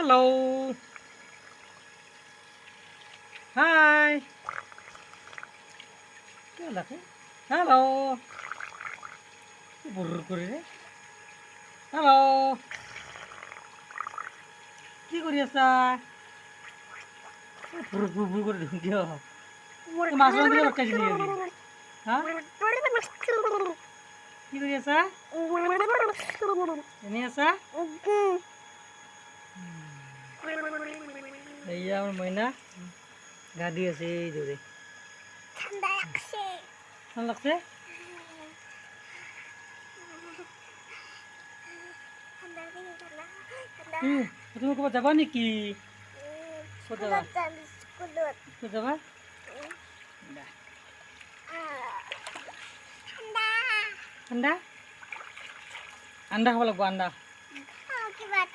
Hello. Hi. কি লাগে hello বুর করে রে? হ্যালো কি কৰি আছা বুৰ বুৰ কৰি দেখোন কিয় এই মাছ মাংস ৰখাইছি নেকি আজি? হা কি কৰি আছা এনেই আছা এইয়া আমার ময়না গা দিয়ে আছে এই দৌড়ে ঠান্ডা লাগছে ভাল লাগছে ঠান্ডা ঠান্ডা ঠান্ডা হুম, তুমি ক'ৰবাত যাবা নেকি ক'ত যাবা স্কুলত ক'ত যাবা ঠাণ্ডা আন্দা আন্দা খাব লাগিব আন্দা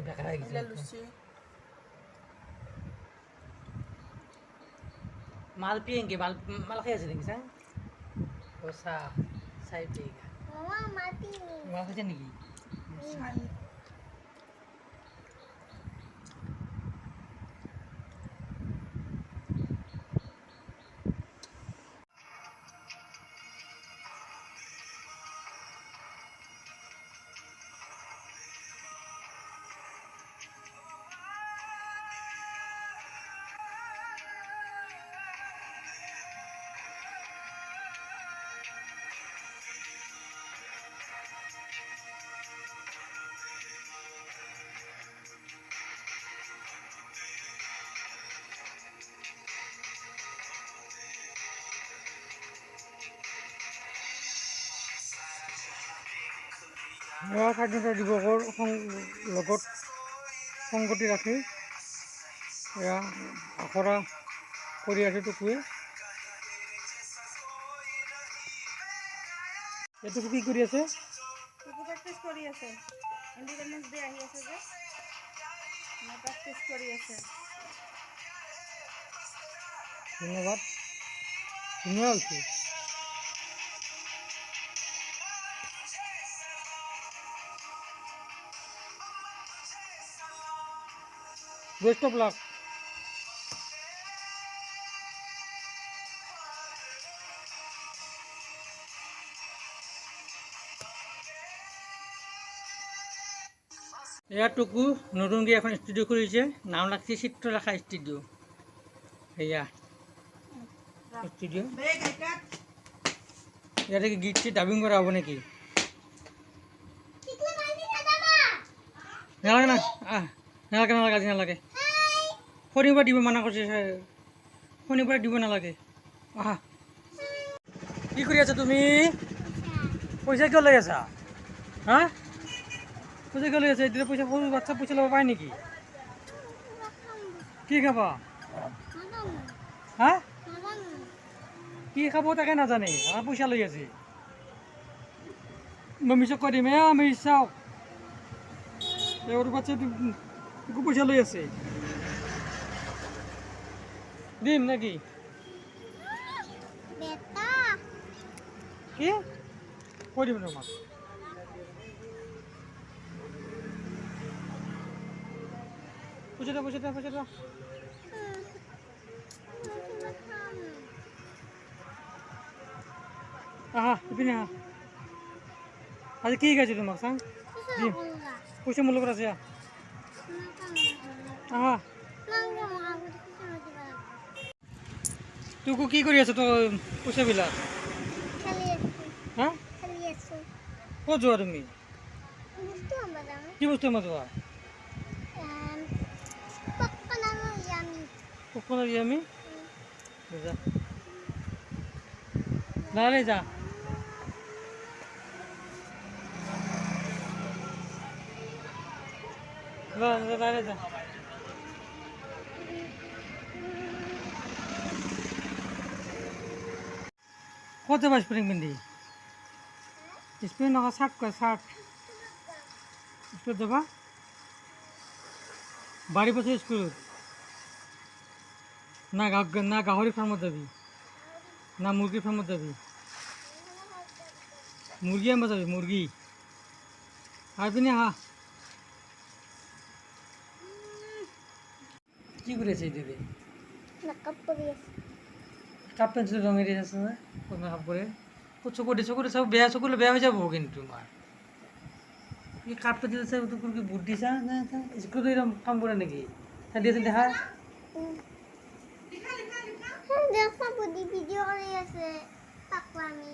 Lagi. Sila Lucy. Mal piengke, mal mal kaya sih nih sang. Bosa, saya piengke. Mama mati nih. Mal kaya nih. স্বাধীনতা দিৱসৰ লগত সংগতি ৰাখি এয়া আখৰা কৰি আছে টুকুৱে। এইটো কি কৰি আছে? টুকু প্ৰেক্টিচ কৰি আছে। ইণ্ডিপেণ্ডেন্স ডে আহি আছে যে। প্ৰেক্টিচ কৰি আছে। ধন্যবাদ। ধুনীয়া হৈছে। বেষ্ট অফ লাক এয়া টুকু নতুনকৈ এখন ষ্টুডিঅ' খুলিছে নাম লাগছে চিত্ৰলেখা ষ্টুডিঅ' সেয়া ষ্টুডিঅ' বেগ আইকাত ইয়াতে কি গীত ডাবিং কৰা হ'ব নেকি. নালাগে না আহ নালাগে নালাগে আজি নালাগে শনিবাৰ দিব মানা কৰিছে। শনিবাৰে দিব নালাগে। আহা। কি কৰি আছা তুমি? পইচা কিয় লৈ আছা? হা? পইচা কিয় লৈ আছা? এতিয়া পইচা সৰু বাচ্ছা পইচা ল'ব পাৰে নেকি? কি খাবা? হা? কি খাব তাকে নাজানে। আৰু পইচা লৈ আছে। মই মিছক কৈ দিম। এ মিছ চাওক। সৰু বাচ্চাটো পইচা লৈ আছে। দিম নেকি. কি? কৈ দিম তোমাক পইচা দিয়া পইচা দিয়া পইচা দিয়া আহা ইপিনে আহা। আজি কি তোমাক চাং দিম পইচা মোৰ লগত আছে আহ। তোকো কি কৰি আছ তই পইচাবিলাক হা ক'ত যোৱা তুমি? কি বস্তু আমাৰ যোৱা যাবি আমি যা। দাঁড়ালে যা। দাঁড়ালে যা। কত বাস স্প্রিং পিন্ধি স্প্রিং নকা শার্ট কয় শার্ট স্কুলত যাবা বাড়ি পাছে স্কুলত না গা না গাহৰি ফাৰ্মত যাবি না মুৰ্গীৰ ফাৰ্মত যাবি মুৰ্গী আনিব যাবি মুৰ্গী আহি পিনে আহা কি কৰি আছে দিদি মেকআপ কৰি আছে কাপ পেঞ্চিল রঙের আছে না? ক'ত মেকআপ কৰে ক'ত চকু দি চকু দি চাব বেয়া চকুলে বেয়া হৈ যাব কিন্তু তোমাৰ এই কাপ পেঞ্চিল আছে তোর কি বুট দিছা নে স্কুলত এরকম কাম করে নেকি? চাই দিয়েছে দেখা দেখা। ভিডিও করে আছে। পাকলামি।